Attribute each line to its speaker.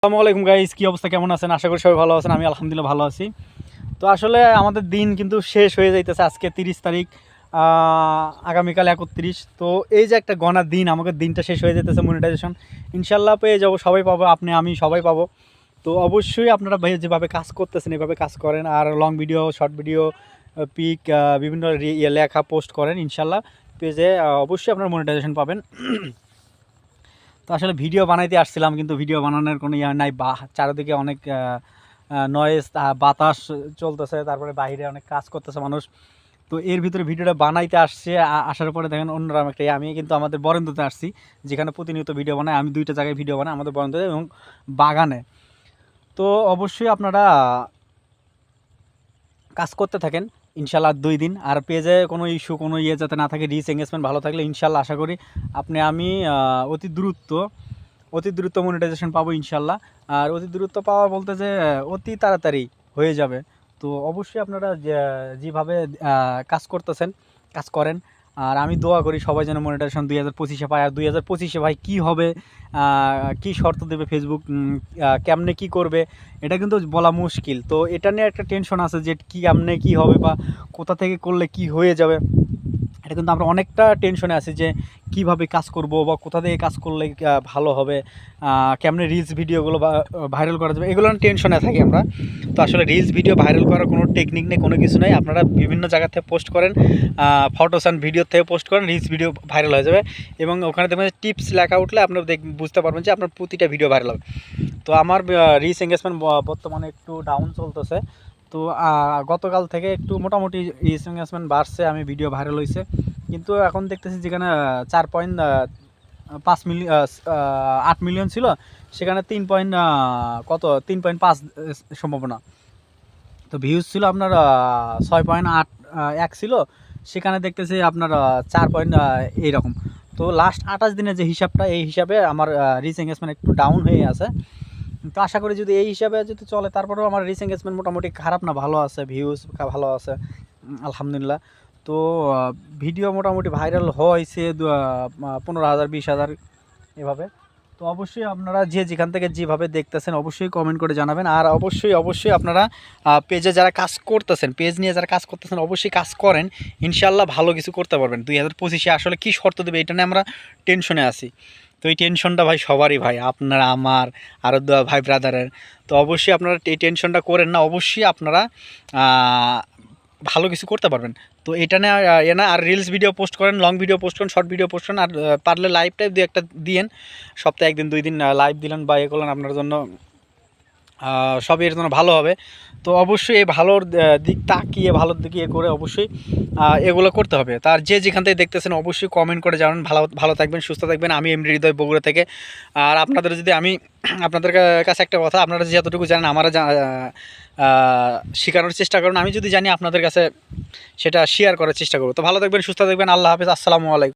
Speaker 1: আসসালামু আলাইকুম গাইস কি অবস্থা, কেমন আছেন? আশা করি সবাই ভালো আছেন, আমি আলহামদুলিল্লাহ ভালো আছি। তো আসলে আমাদের দিন কিন্তু শেষ হয়ে যাইতেছে আজকে তিরিশ তারিখ আগামীকাল একত্রিশ। তো এই যে একটা গণার দিন, আমাদের দিনটা শেষ হয়ে যেতেছে মনিটাইজেশন ইনশাল্লাহ পেয়ে যাব, সবাই পাবো, আপনি, আমি সবাই পাবো। তো অবশ্যই আপনারা যেভাবে কাজ করতেছেন, এভাবে কাজ করেন। আর long video short video pick বিভিন্ন ইয়ে লেখা পোস্ট করেন, ইনশাল্লাহ পেজে অবশ্যই আপনারা মনিটাইজেশন পাবেন। তো আসলে ভিডিও বানাইতে আসছিলাম, কিন্তু ভিডিও বানানোর কোনো ইয়ে নাই। বা, চারিদিকে অনেক নয়েজ বাতাস চলতেছে, তারপরে বাইরে অনেক কাজ করতেছে মানুষ। তো এর ভিতরে ভিডিওটা বানাইতে আসছে আসার পরে দেখেন অন্যরকম একটা। আমি কিন্তু আমাদের বরেন্দ্রতে আসছি, যেখানে প্রতিনিয়ত ভিডিও বানাই আমি দুইটা জায়গায় ভিডিও বানাই, আমাদের বরেন্দ্রতে এবং বাগানে। তো অবশ্যই আপনারা কাজ করতে থাকেন। ইনশাল্লাহ দুই দিন। আর পেজে কোনো ইস্যু কোনো ইয়ে যাতে না থাকে রিচ এঙ্গেজমেন্ট ভালো থাকলে ইনশাল্লাহ আশা করি আপনি, আমি অতি দ্রুত অতি দ্রুত মনিটাইজেশন পাবো ইনশাল্লাহ আর অতি দ্রুত পাওয়া বলতে যে, অতি তাড়াতাড়ি হয়ে যাবে। তো অবশ্যই আপনারা যেভাবে কাজ করতেছেন, কাজ করেন আর আমি দোয়া করি সবাই যেন মনিটাইজেশন দুই হাজার পঁচিশে পায়। আর দুই হাজার পঁচিশে ভাই কী হবে? কি শর্ত দেবে ফেসবুক কেমনে কি করবে? এটা কিন্তু বলা মুশকিল। তো এটা নিয়ে একটা টেনশন আছে যে কী কেমনে কি হবে বা কোথা থেকে করলে কি হয়ে যাবে। এটা কিন্তু আমরা অনেকটা টেনশনে আছি যে কীভাবে কাজ করব বা কোথা থেকে কাজ করলে ভালো হবে কেমনে রিলস ভিডিওগুলো ভাইরাল করা যাবে, এগুলো টেনশনে থাকি আমরা। তো আসলে রিলস ভিডিও ভাইরাল করার কোনো টেকনিক নেই, কোনো কিছু নেই। আপনারা বিভিন্ন জায়গা থেকে পোস্ট করেন ফটোস অ্যান্ড ভিডিও থেকে পোস্ট করেন রিলস ভিডিও ভাইরাল হয়ে যাবে। এবং ওখানে দেখবেন টিপস লেখা উঠলে আপনার দেখ, বুঝতে পারবেন যে আপনার প্রতিটা ভিডিও ভাইরাল হবে। তো আমার রিচ এঙ্গেজমেন্ট বর্তমানে একটু ডাউন চলতেছে। তো গতকাল থেকে একটু মোটামুটি এঙ্গেজমেন্ট বাড়ছে, আমি ভিডিও ভাইরাল হয়েছে কিন্তু এখন দেখতেছি যেখানে চার পয়েন্ট পাঁচ মিলিয়ন আট মিলিয়ন ছিল, সেখানে তিন পয়েন্ট কত? তিন পয়েন্ট পাঁচ সম্ভাবনা। তো ভিউজ ছিল আপনার ছয় পয়েন্ট আট এক ছিল, সেখানে দেখতেছি আপনার চার পয়েন্ট এইরকম। তো লাস্ট আঠাশ দিনের যে হিসাবটা, এই হিসাবে আমার রিচ এঙ্গেজমেন্ট একটু ডাউন হয়ে আছে। তো আশা করি যদি এই হিসাবে যদি চলে, তারপরেও আমার রিচ এঙ্গেজমেন্ট মোটামুটি খারাপ না, ভালো আছে ভিউজ ভালো আছে আলহামদুলিল্লাহ। তো ভিডিও মোটামুটি ভাইরাল হয়েছে পনেরো হাজার, বিশ হাজার এভাবে। তো অবশ্যই আপনারা যে যেখান থেকে যেভাবে দেখতেছেন, অবশ্যই কমেন্ট করে জানাবেন। আর অবশ্যই অবশ্যই আপনারা পেজে যারা কাজ করতেছেন পেজ নিয়ে যারা কাজ করতেছেন, অবশ্যই কাজ করেন। ইনশাল্লাহ ভালো কিছু করতে পারবেন। দুই হাজার পঁচিশে আসলে কী শর্ত দেবে, এটা নিয়ে আমরা টেনশনে আছি। তো এই টেনশনটা ভাই সবারই ভাই, আপনারা, আমার আরও ভাই ব্রাদারের তো অবশ্যই আপনারা এই টেনশনটা করেন না, অবশ্যই আপনারা ভালো কিছু করতে পারবেন। তো এটা না, এ না, আর রিলস ভিডিও পোস্ট করেন লং ভিডিও পোস্ট করেন শর্ট ভিডিও পোস্ট করেন, আর পারলে লাইভ টাইপ দু একটা দিয়েন। সপ্তাহে একদিন, দুই দিন লাইভ দিলেন বা এ করলেন আপনার জন্য সবই এর জন্য ভালো হবে। তো অবশ্যই এই ভালোর দিক তাকিয়ে, ভালোর দিকে এ করে অবশ্যই এগুলো করতে হবে। তার যে যেখান থেকে দেখতেছেন অবশ্যই কমেন্ট করে জানান। ভালো ভালো থাকবেন, সুস্থ থাকবেন। আমি এমনি হৃদয় বগুড়া থেকে। আর আপনাদের যদি আমি, আপনাদের কাছে একটা কথা, আপনারা যতটুকু জানেন, আমরা শেখানোর চেষ্টা করুন। আমি যদি জানি আপনাদের কাছে সেটা শেয়ার করার চেষ্টা করব। তো ভালো থাকবেন, সুস্থ থাকবেন। আল্লাহ হাফেজ। আসসালামু আলাইকুম।